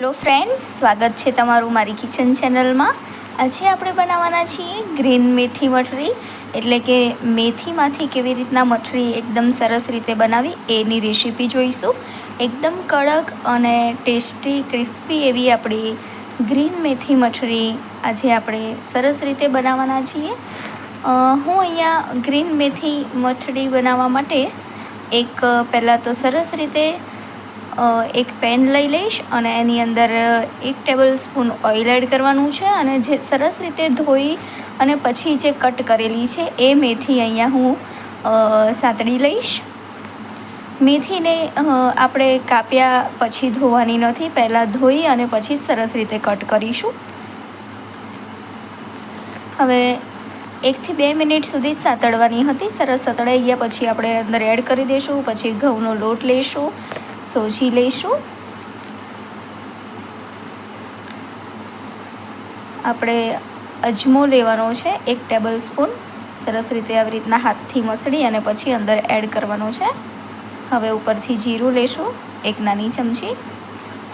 Hello friends સ્વાગત છે તમારું મારી કિચન ચેનલમાં આજે આપણે બનાવવાના છીએ ગ્રીન મેથી મઠરી, એટલે કે મેથીમાંથી કેવી રીતના મઠરી એકદમ સરસ રીતે બનાવી, એની રેસીપી જોઈશું. એકદમ કડક અને ટેસ્ટી ક્રિસ્પી એવી આપણી ગ્રીન મેથી મઠરી આજે આપણે સરસ રીતે બનાવવાના છીએ. હું અહીંયા ગ્રીન મેથી મઠરી બનાવવા માટે એક પહેલાં તો સરસ રીતે એક પેન લઈ લઈશ અને એની અંદર એક ટેબલ સ્પૂન ઓઇલ એડ કરવાનું છે અને જે સરસ રીતે ધોઈ અને પછી જે કટ કરેલી છે એ મેથી અહીંયા હું સાતડી લઈશ. મેથીને આપણે કાપ્યા પછી ધોવાની નથી, પહેલાં ધોઈ અને પછી સરસ રીતે કટ કરીશું. હવે એકથી બે મિનિટ સુધી જ સાતળવાની હતી, સરસ સતળાઈ ગયા, પછી આપણે અંદર એડ કરી દઈશું પછી ઘઉંનો લોટ લઈશું સોજી લઈશું. આપણે અજમો લેવાનો છે, એક ટેબલ સ્પૂન સરસ રીતે આવી રીતના હાથથી મસળી અને પછી અંદર એડ કરવાનો છે. હવે ઉપરથી જીરું લેશું, એક નાની ચમચી.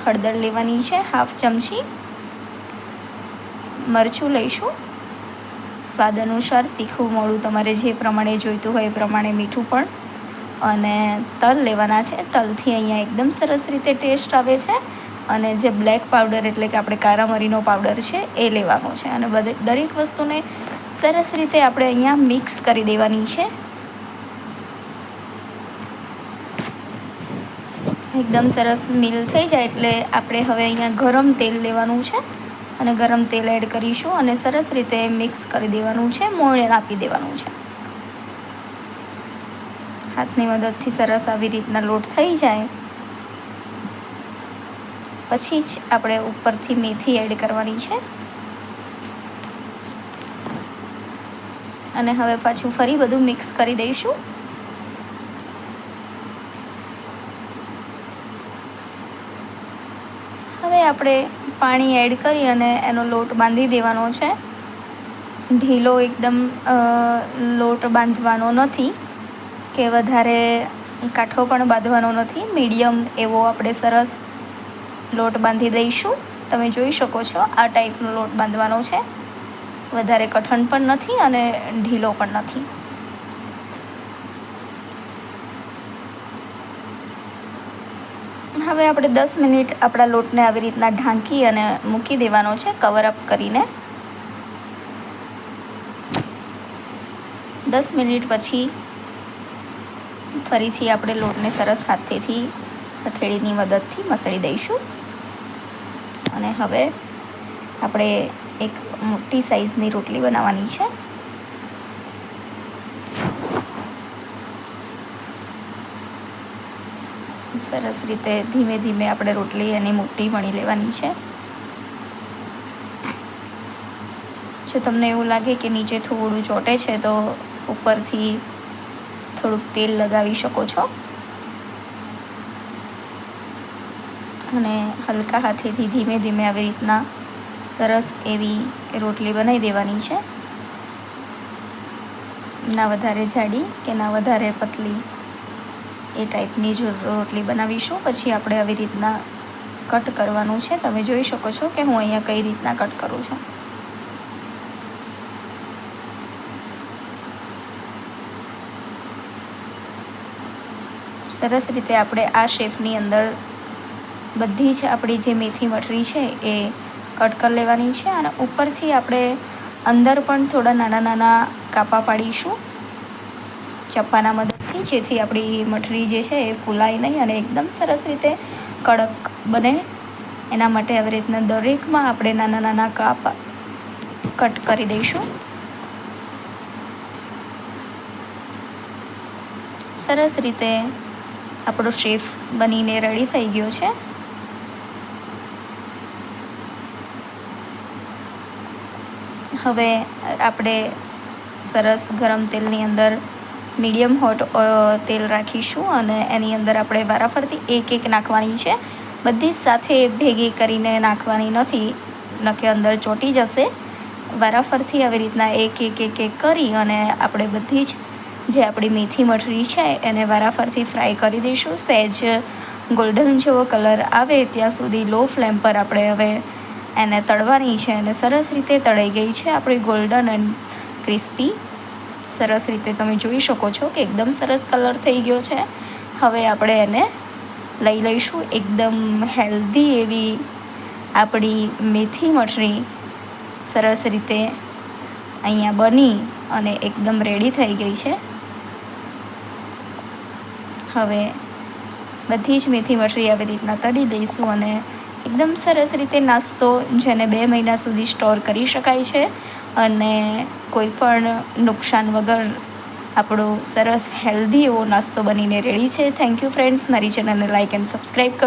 હળદર લેવાની છે, હાફ ચમચી. મરચું લઈશું. સ્વાદ અનુસાર તીખું, મોડું તમારે જે પ્રમાણે જોઈતું હોય એ પ્રમાણે મીઠું પણ અને તલ લેવાના છે. તલથી અહીંયા એકદમ સરસ રીતે ટેસ્ટ આવે છે. અને જે બ્લેક પાવડર એટલે કે આપણે કારા મરીનો પાવડર છે, એ લેવાનો છે. અને દરેક વસ્તુને સરસ રીતે આપણે અહીંયા મિક્સ કરી દેવાની છે. એકદમ સરસ મિલ થઈ જાય એટલે આપણે હવે અહીંયા ગરમ તેલ લેવાનું છે. અને ગરમ તેલ એડ કરીશું અને સરસ રીતે મિક્સ કરી દેવાનું છે. મોણે આપી દેવાનું છે. હાથની મદદથી સરસ આવી રીતના લોટ થઈ જાય. પછી જ આપણે ઉપરથી મેથી એડ કરવાની છે. અને હવે પાછું ફરી બધું મિક્સ કરી દઈશું. હવે આપણે પાણી એડ કરી અને એનો લોટ બાંધી દેવાનો છે. ઢીલો એકદમ લોટ બાંધવાનો નથી. કે વધારે કાઠો પણ બાંધવાનો નથી. મીડિયમ એવો આપણે સરસ લોટ બાંધી દઈશું. તમે જોઈ શકો છો, આ ટાઈપનો લોટ બાંધવાનો છે. વધારે કઠણ પણ નથી અને ઢીલો પણ નથી. હવે આપણે દસ મિનિટ આપણા લોટને આવી રીતના ઢાંકી અને મૂકી દેવાનો છે કવર અપ કરીને. દસ મિનિટ પછી ફરીથી આપણે લોટને સરસ હાથેથી હથેળીની મદદથી મસળી દઈશું. અને હવે આપણે એક મોટી સાઈઝની રોટલી બનાવવાની છે. સરસ રીતે ધીમે ધીમે આપણે રોટલી એની મોટી વણી લેવાની છે. જો તમને એવું લાગે કે નીચે થોડું ચોટે છે, તો ઉપરથી થોડુંક તેલ લગાવી શકો છો. અને હલકા હાથેથી ધીમે ધીમે આવી રીતના સરસ એવી રોટલી બનાવી દેવાની છે. ના વધારે જાડી કે ના વધારે પતલી એ ટાઈપની જ રોટલી બનાવીશું. પછી આપણે આવી રીતના કટ કરવાનું છે. તમે જોઈ શકો છો કે હું અહીંયા કઈ રીતના કટ કરું છું. સરસ રીતે આપણે આ શેફની અંદર બધી જ આપણી જે મેથી મઠરી છે એ કટ કરી લેવાની છે અને ઉપરથી આપણે અંદર પણ થોડા નાના નાના કાપા પાડીશું ચપ્પાના મદદથી, જેથી આપણી મઠરી જે છે એ ફૂલાય નહીં અને એકદમ સરસ રીતે કડક બને. એના માટે આવી રીતના દરેકમાં આપણે નાના નાના કાપા કટ કરી દઈશું. સરસ રીતે આપણો શેફ બનીને રેડી થઈ ગયો છે. હવે આપણે સરસ ગરમ તેલની અંદર મીડિયમ હોટ તેલ રાખીશું અને એની અંદર આપણે વારાફરતી એક એક નાખવાની છે. બધી જ સાથે ભેગી કરીને નાખવાની નથી નકે અંદર ચોંટી જશે. વારાફરતી આવી રીતના એક એક એક એક કરી અને આપણે બધી જ જે આપણી મેથી મઠરી છે, એને વારાફરથી ફ્રાય કરી દઈશું. સહેજ ગોલ્ડન જેવો કલર આવે ત્યાં સુધી લો ફ્લેમ પર આપણે હવે એને તળવાની છે અને સરસ રીતે તળાઈ ગઈ છે આપણી ગોલ્ડન એન્ડ ક્રિસ્પી સરસ રીતે તમે જોઈ શકો છો કે એકદમ સરસ કલર થઈ ગયો છે. હવે આપણે એને લઈ લઈશું. એકદમ હેલ્ધી એવી આપણી મેથી મઠરી સરસ રીતે અહીંયા બની અને એકદમ રેડી થઈ ગઈ છે. હવે બધી જ મેથી મઠરી આવી રીતના તળી દઈશું અને એકદમ સરસ રીતે નાસ્તો જેને બે મહિના સુધી સ્ટોર કરી શકાય છે અને કોઈ પણ નુકસાન વગર આપણો સરસ હેલ્ધી એવો નાસ્તો બનીને રેડી છે. થેન્ક યુ ફ્રેન્ડ્સ મારી ચેનલને લાઇક એન્ડ સબસ્ક્રાઈબ કરો.